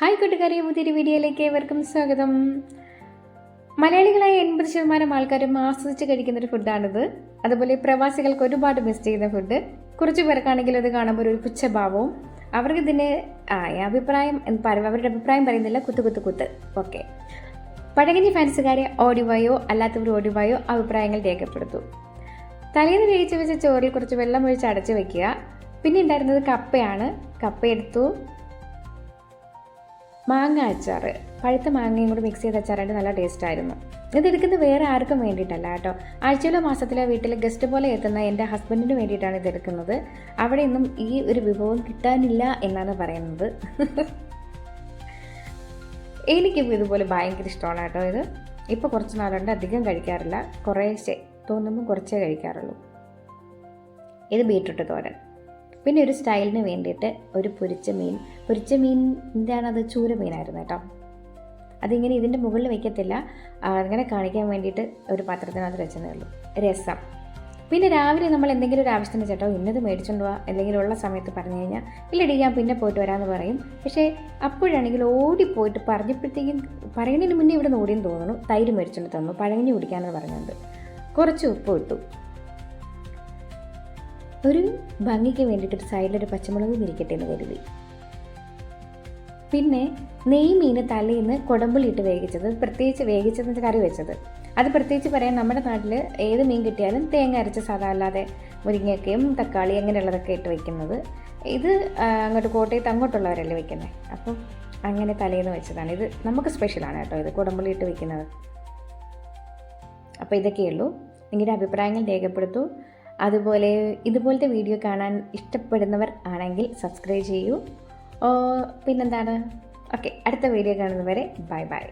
Hi കൂട്ടുകാരെ പുതിയൊരു വീഡിയോയിലേക്ക് ഏവർക്കും സ്വാഗതം. മലയാളികളായ എൺപത് ശതമാനം ആൾക്കാരും ആസ്വദിച്ച് കഴിക്കുന്ന ഒരു ഫുഡാണിത്. അതുപോലെ പ്രവാസികൾക്ക് ഒരുപാട് മിസ് ചെയ്യുന്ന ഫുഡ് കുറച്ച് പേർക്കാണെങ്കിൽ അത് കാണുമ്പോൾ ഒരു പുച്ഛഭാവവും. അവർക്ക് ഇതിന് അഭിപ്രായം അവരുടെ അഭിപ്രായം പറയുന്നില്ല. കുത്ത് കുത്ത് കുത്ത്. ഓക്കെ പഴകഞ്ഞി ഫാൻസുകാരെ ഓടിവായോ അല്ലാത്തവർ ഓടിവായോ അഭിപ്രായങ്ങൾ രേഖപ്പെടുത്തു. തലേന്ന് വേവിച്ച് വെച്ച ചോറിൽ കുറച്ച് വെള്ളം ഒഴിച്ച് അടച്ചു വെക്കുക. പിന്നെ ഉണ്ടായിരുന്നത് കപ്പയാണ്. കപ്പ എടുത്തു മാങ്ങ അച്ചാറ്. പഴുത്ത മാങ്ങയും കൂടി മിക്സ് ചെയ്ത് അച്ചാറായിട്ട് നല്ല ടേസ്റ്റായിരുന്നു ഇതെടുക്കുന്നത് വേറെ ആർക്കും വേണ്ടിയിട്ടല്ല കേട്ടോ. ആഴ്ചയിലോ മാസത്തിലോ വീട്ടിൽ ഗസ്റ്റ് പോലെ എത്തുന്ന എന്റെ ഹസ്ബൻഡിന് വേണ്ടിയിട്ടാണ് ഇതെടുക്കുന്നത് അവിടെ നിന്നും ഈ ഒരു വിഭവം കിട്ടാനില്ല എന്നാണ് പറയുന്നത്. എനിക്കിപ്പോൾ ഇതുപോലെ ഭയങ്കര ഇഷ്ടമാണ് കേട്ടോ ഇത്. ഇപ്പോൾ കുറച്ച് നാളുണ്ട് അധികം കഴിക്കാറില്ല. കുറേശ്ശെ തോന്നുമ്പോൾ കുറച്ചേ കഴിക്കാറുള്ളൂ. ഇത് ബീട്രൂട്ട് തോരൻ. പിന്നെ ഒരു സ്റ്റൈലിന് വേണ്ടിയിട്ട് ഒരു പൊരിച്ച മീൻ. പൊരിച്ച മീനിന്റെ അത് ചൂര മീനായിരുന്നു കേട്ടോ. അതിങ്ങനെ ഇതിന്റെ മുകളിൽ വയ്ക്കത്തില്ല അങ്ങനെ കാണിക്കാൻ വേണ്ടിയിട്ട് ഒരു പാത്രത്തിനകത്ത് വെച്ചതേ ഉള്ളൂ. രസം. പിന്നെ രാവിലെ നമ്മൾ എന്തെങ്കിലും ഒരു ആവശ്യത്തിന് ചേട്ടോ ഇന്നത് മേടിച്ചുകൊണ്ട് പോവാ എന്തെങ്കിലും ഉള്ള സമയത്ത് പറഞ്ഞു കഴിഞ്ഞാൽ ഇല്ലടി ഞാൻ പിന്നെ പോയിട്ട് വരാമെന്ന് പറയും. പക്ഷേ അപ്പോഴാണെങ്കിൽ ഓടിപ്പോയിട്ട് പറഞ്ഞപ്പോഴത്തേക്കും പറയുന്നതിന് മുന്നേ ഇവിടെ നിന്ന് ഓടിയെന്ന് തോന്നുന്നു. തൈര് മേടിച്ചുകൊണ്ട് തന്നു. പഴങ്ങഞ്ഞി കുടിക്കാമെന്ന് പറഞ്ഞത് കുറച്ച് ഉപ്പ് ഇട്ടു. ഒരു ഭംഗിക്ക് വേണ്ടിയിട്ട് ഒരു സൈഡിലൊരു പച്ചമുളകും ഇരിക്കട്ടെ എന്ന് കരുതി. പിന്നെ നെയ് മീൻ തലേന്ന് കൊടമ്പുളിയിട്ട് വേവിച്ചത് പ്രത്യേകിച്ച് വേവിച്ചതെന്ന് കറി വെച്ചത്. അത് പ്രത്യേകിച്ച് പറയാൻ നമ്മുടെ നാട്ടിൽ ഏത് മീൻ കിട്ടിയാലും തേങ്ങ അരച്ച സാധാ അല്ലാതെ മുരിങ്ങയ്ക്കയും തക്കാളി അങ്ങനെയുള്ളതൊക്കെ ഇട്ട് വയ്ക്കുന്നത് ഇത് അങ്ങോട്ട് കോട്ടയത്ത് അങ്ങോട്ടുള്ളവരല്ലേ വയ്ക്കുന്നത് അപ്പം അങ്ങനെ തലേന്ന് വെച്ചതാണ്. ഇത് നമുക്ക് സ്പെഷ്യലാണ് കേട്ടോ ഇത് കുടമ്പുളി ഇട്ട് വയ്ക്കുന്നത് അപ്പോൾ ഇതൊക്കെയുള്ളൂ നിങ്ങളുടെ അഭിപ്രായങ്ങൾ രേഖപ്പെടുത്തൂ. അതുപോലെ ഇതുപോലത്തെ വീഡിയോ കാണാൻ ഇഷ്ടപ്പെടുന്നവർ ആണെങ്കിൽ സബ്സ്ക്രൈബ് ചെയ്യൂ. പിന്നെന്താണ്? ഓക്കെ അടുത്ത വീഡിയോ കാണുന്നവരെ ബൈ ബൈ.